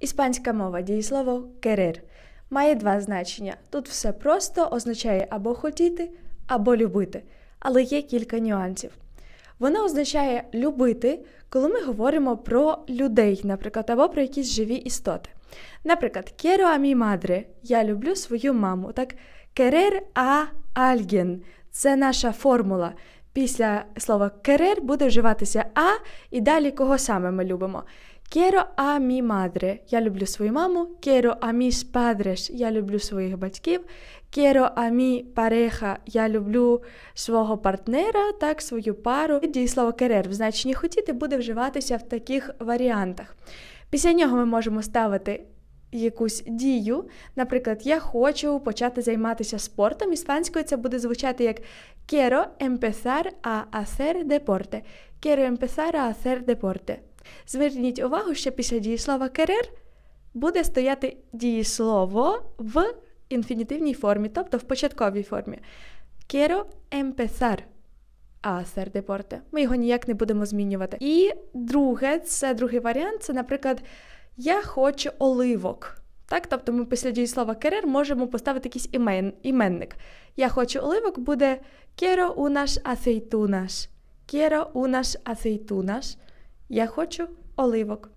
Іспанська мова дієслово querer має два значення. Тут все просто означає або хотіти, або любити, але є кілька нюансів. Воно означає любити, коли ми говоримо про людей, наприклад, або про якісь живі істоти. Наприклад, quiero a mi madre – я люблю свою маму. Так, querer a alguien – це наша формула. Після слова querer буде вживатися а, і далі кого саме ми любимо. Quiero a mi madre – я люблю свою маму. Quiero a mis padres – я люблю своїх батьків. Quiero a mi pareja – я люблю свого партнера, так, свою пару. Дієслово querer в значенні хотіти буде вживатися в таких варіантах. Після нього ми можемо ставити якусь дію. Наприклад, я хочу почати займатися спортом. Іспанською це буде звучати як Quiero empezar a hacer deporte. Quiero empezar a hacer deporte. Зверніть увагу, що після дієслова querer буде стояти дієслово в інфінітивній формі, тобто в початковій формі. Quiero empezar a hacer deporte. Ми його ніяк не будемо змінювати. І друге, це другий варіант, це, наприклад, я хочу оливок. Так, тобто ми після дієслова керер можемо поставити якийсь імен, іменник. Я хочу оливок буде quiero unas aceitunas. у наш aceitunas. Я хочу оливок.